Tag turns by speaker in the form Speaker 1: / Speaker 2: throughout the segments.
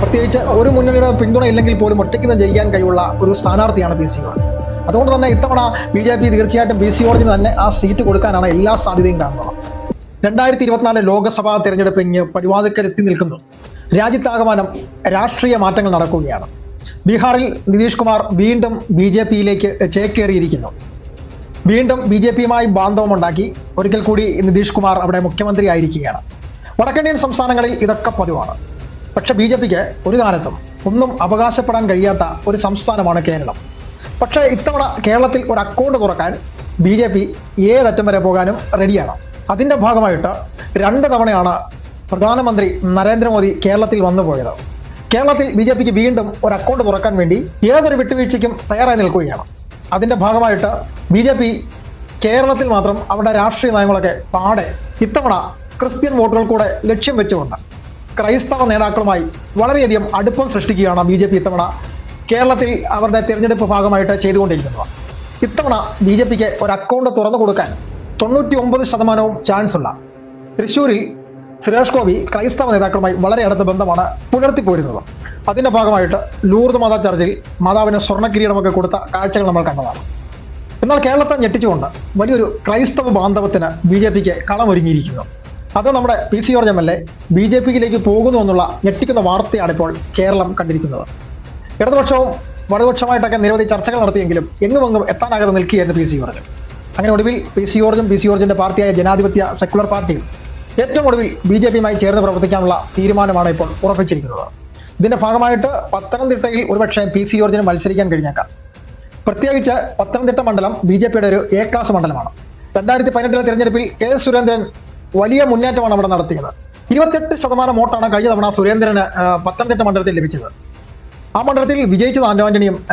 Speaker 1: പ്രത്യേകിച്ച് ഒരു മുന്നണിയുടെ പിന്തുണ ഇല്ലെങ്കിൽ പോലും ഒറ്റയ്ക്ക് നിന്ന് ജയിക്കാൻ കഴിവുള്ള ഒരു സ്ഥാനാർത്ഥിയാണ് പി സി ജോർജ് അതുകൊണ്ട് തന്നെ ഇത്തവണ ബി ജെ പി തീർച്ചയായിട്ടും പി സി ജോർജിന് തന്നെ ആ സീറ്റ് കൊടുക്കാനാണ് എല്ലാ സാധ്യതയും കാണുന്നത്. രണ്ടായിരത്തി ഇരുപത്തിനാല് ലോക്സഭാ തെരഞ്ഞെടുപ്പ് ഇങ്ങ് പടിവാതിൽക്കൽ എത്തി നിൽക്കുന്നു. രാജ്യത്താകമാനം രാഷ്ട്രീയ മാറ്റങ്ങൾ നടക്കുകയാണ്. ബീഹാറിൽ നിതീഷ് കുമാർ വീണ്ടും ബി ജെ പിയിലേക്ക് ചേക്കേറിയിരിക്കുന്നു. വീണ്ടും ബി ജെ പിയുമായി ബാന്ധവമുണ്ടാക്കി. ഒരിക്കൽ കൂടി നിതീഷ് കുമാർ അവിടെ മുഖ്യമന്ത്രി ആയിരിക്കുകയാണ് വടക്കേന്ത്യൻ സംസ്ഥാനങ്ങളിൽ ഇതൊക്കെ പതിവാണ്. പക്ഷെ ബി ജെ പിക്ക് ഒരു കാലത്തും ഒന്നും അവകാശപ്പെടാൻ കഴിയാത്ത ഒരു സംസ്ഥാനമാണ് കേരളം. പക്ഷേ ഇത്തവണ കേരളത്തിൽ ഒരു അക്കൗണ്ട് തുറക്കാൻ ബി ജെ പി ഏതറ്റം വരെ പോകാനും റെഡിയാണ്. അതിന്റെ ഭാഗമായിട്ട് രണ്ട് തവണയാണ് പ്രധാനമന്ത്രി നരേന്ദ്രമോദി കേരളത്തിൽ വന്നു പോയത്. കേരളത്തിൽ ബി ജെ പിക്ക് വീണ്ടും ഒരു അക്കൗണ്ട് തുറക്കാൻ വേണ്ടി ഏതൊരു വിട്ടുവീഴ്ചയ്ക്കും തയ്യാറായി നിൽക്കുകയാണ്. അതിന്റെ ഭാഗമായിട്ട് ബി ജെ പി കേരളത്തിൽ മാത്രം അവരുടെ രാഷ്ട്രീയ നയങ്ങളൊക്കെ പാടെ ഇത്തവണ ക്രിസ്ത്യൻ വോട്ടുകൾ കൂടെ ലക്ഷ്യം വെച്ചുകൊണ്ട് ക്രൈസ്തവ നേതാക്കളുമായി വളരെയധികം അടുപ്പം സൃഷ്ടിക്കുകയാണ് ബി ജെ പി ഇത്തവണ. കേരളത്തിൽ അവരുടെ തിരഞ്ഞെടുപ്പ് ഭാഗമായിട്ട് ചെയ്തുകൊണ്ടിരിക്കുന്നത് ഇത്തവണ ബി ജെ പിക്ക് ഒരു അക്കൗണ്ട് തുറന്നു കൊടുക്കാൻ തൊണ്ണൂറ്റി ഒമ്പത് ശതമാനവും ചാൻസ് ഉള്ള തൃശ്ശൂരിൽ സുരേഷ് ഗോപി ക്രൈസ്തവ നേതാക്കളുമായി വളരെ അടുത്ത ബന്ധമാണ് പുലർത്തിപ്പോരുന്നത് അതിന്റെ ഭാഗമായിട്ട് ലൂർദ് മാതാ ചർച്ചിൽ മാതാവിന് സ്വർണക്കിരീടമൊക്കെ കൊടുത്ത കാഴ്ചകൾ നമ്മൾ കണ്ടതാണ്. എന്നാൽ കേരളത്തെ ഞെട്ടിച്ചുകൊണ്ട് വലിയൊരു ക്രൈസ്തവ ബാന്ധവത്തിന് ബി ജെ പിക്ക് കളമൊരുങ്ങിയിരിക്കുന്നു അത് നമ്മുടെ P C George M L A B J പിയിലേക്ക് പോകുന്നു എന്നുള്ള ഞെട്ടിക്കുന്ന വാർത്തയാണ് ഇപ്പോൾ കേരളം കണ്ടിരിക്കുന്നത്. ഇടതുപക്ഷവും വലതുപക്ഷമായിട്ടൊക്കെ നിരവധി ചർച്ചകൾ നടത്തിയെങ്കിലും എങ്ങും എത്താനാകാതെ നിൽക്കുകയായിരുന്നു പി സി ജോർജ്. അങ്ങനെ ഒടുവിൽ പി സി ജോർജും പി സി ജോർജിന്റെ പാർട്ടിയായ ജനാധിപത്യ സെക്കുലർ പാർട്ടിയും ഏറ്റവും ഒടുവിൽ ബി ജെ പിയുമായി ചേർന്ന് പ്രവർത്തിക്കാനുള്ള തീരുമാനമാണ് ഇപ്പോൾ ഉറപ്പിച്ചിരിക്കുന്നത്. ഇതിന്റെ ഭാഗമായിട്ട് പത്തനംതിട്ടയിൽ ഒരുപക്ഷെ പി സി ജോർജിന് മത്സരിക്കാൻ കഴിഞ്ഞേക്കാം. പ്രത്യേകിച്ച് പത്തനംതിട്ട മണ്ഡലം ബി ജെ പിയുടെ ഒരു എ ക്ലാസ് മണ്ഡലമാണ്. രണ്ടായിരത്തി പതിനെട്ടിലെ തിരഞ്ഞെടുപ്പിൽ കെ സുരേന്ദ്രൻ വലിയ മുന്നേറ്റമാണ് അവിടെ നടത്തിയത്. ഇരുപത്തെട്ട് ശതമാനം വോട്ടാണ് കഴിഞ്ഞ തവണ സുരേന്ദ്രന് പത്തനംതിട്ട മണ്ഡലത്തിൽ ലഭിച്ചത്. ആ മണ്ഡലത്തിൽ വിജയിച്ചത് ആന്റോ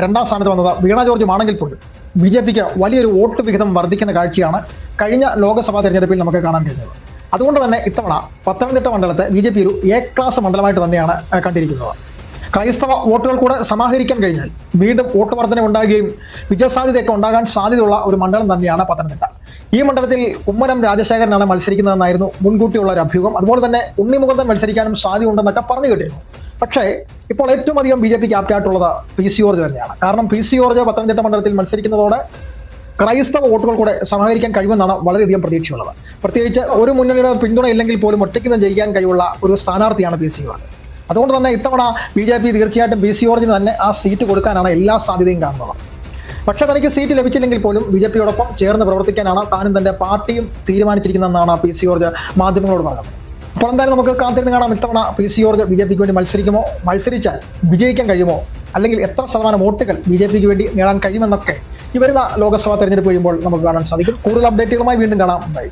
Speaker 1: രണ്ടാം സ്ഥാനത്ത് വന്നത് വീണ ജോർജും ആണെങ്കിൽ പോലും. ബി ജെ പിക്ക് വലിയൊരു വോട്ട് വിഹിതം വർദ്ധിക്കുന്ന കാഴ്ചയാണ് കഴിഞ്ഞ ലോക്സഭാ തെരഞ്ഞെടുപ്പിൽ നമുക്ക് കാണാൻ കഴിഞ്ഞത്. അതുകൊണ്ട് തന്നെ ഇത്തവണ പത്തനംതിട്ട മണ്ഡലത്തെ ബി ജെ പി ഒരു എ ക്ലാസ് മണ്ഡലമായിട്ട് തന്നെയാണ് കണ്ടിരിക്കുന്നത്. ക്രൈസ്തവ വോട്ടുകൾ കൂടെ സമാഹരിക്കാൻ കഴിഞ്ഞാൽ വീണ്ടും വോട്ട് വർധന ഉണ്ടാകുകയും വിജയസാധ്യതയൊക്കെ ഉണ്ടാകാൻ സാധ്യതയുള്ള ഒരു മണ്ഡലം തന്നെയാണ് പത്തനംതിട്ട. ഈ മണ്ഡലത്തിൽ ഉമ്മനം രാജശേഖരനാണ് മത്സരിക്കുന്നതെന്നായിരുന്നു മുൻകൂട്ടിയുള്ള ഒരു അഭ്യൂഹം. അതുപോലെ തന്നെ ഉണ്ണിമുഖന്തൻ മത്സരിക്കാനും സാധ്യതയുണ്ടെന്നൊക്കെ പറഞ്ഞു കേട്ടിരുന്നു. പക്ഷേ ഇപ്പോൾ ഏറ്റവും അധികം ബി ജെ പിക്ക് ആപ്റ്റായിട്ടുള്ളത് പി സി ജോർജ് തന്നെയാണ്. കാരണം പി സി ജോർജ് പത്തനംതിട്ട മണ്ഡലത്തിൽ മത്സരിക്കുന്നതോടെ ക്രൈസ്തവ വോട്ടുകൾ കൂടെ സമാഹരിക്കാൻ കഴിയുമെന്നാണ് വളരെയധികം പ്രതീക്ഷയുള്ളത്. പ്രത്യേകിച്ച് ഒരു മുന്നണിയുടെ പിന്തുണ ഇല്ലെങ്കിൽ പോലും ഒറ്റയ്ക്ക് നിന്ന് ജയിക്കാൻ കഴിവുള്ള ഒരു സ്ഥാനാർത്ഥിയാണ് പി സി ജോർജ്. അതുകൊണ്ട് തന്നെ ഇത്തവണ ബി ജെ പി തീർച്ചയായിട്ടും പി സി ജോർജിന് തന്നെ ആ സീറ്റ് കൊടുക്കാനാണ് എല്ലാ സാധ്യതയും കാണുന്നത്. പക്ഷേ തനിക്ക് സീറ്റ് ലഭിച്ചില്ലെങ്കിൽ പോലും ബി ജെ പിയോടൊപ്പം ചേർന്ന് പ്രവർത്തിക്കാനാണ് താനും തന്റെ പാർട്ടിയും തീരുമാനിച്ചിരിക്കുന്നതെന്നാണ് പി സി ജോർജ് മാധ്യമങ്ങളോട് പറഞ്ഞത്. അപ്പോൾ എന്തായാലും നമുക്ക് കാത്തിരുന്ന് കാണാം ഇത്തവണ P C George B J പിക്ക് വേണ്ടി മത്സരിക്കുമോ? മത്സരിച്ചാൽ വിജയിക്കാൻ കഴിയുമോ? അല്ലെങ്കിൽ എത്ര ശതമാനം വോട്ടുകൾ ബി ജെ പിക്ക് വേണ്ടി നേടാൻ കഴിയുമെന്നൊക്കെ ഈ വരുന്ന ലോക്സഭാ തെരഞ്ഞെടുപ്പ് കഴിയുമ്പോൾ നമുക്ക് കാണാൻ സാധിക്കും. കൂടുതൽ അപ്ഡേറ്റുകളുമായി വീണ്ടും കാണാം. ബൈ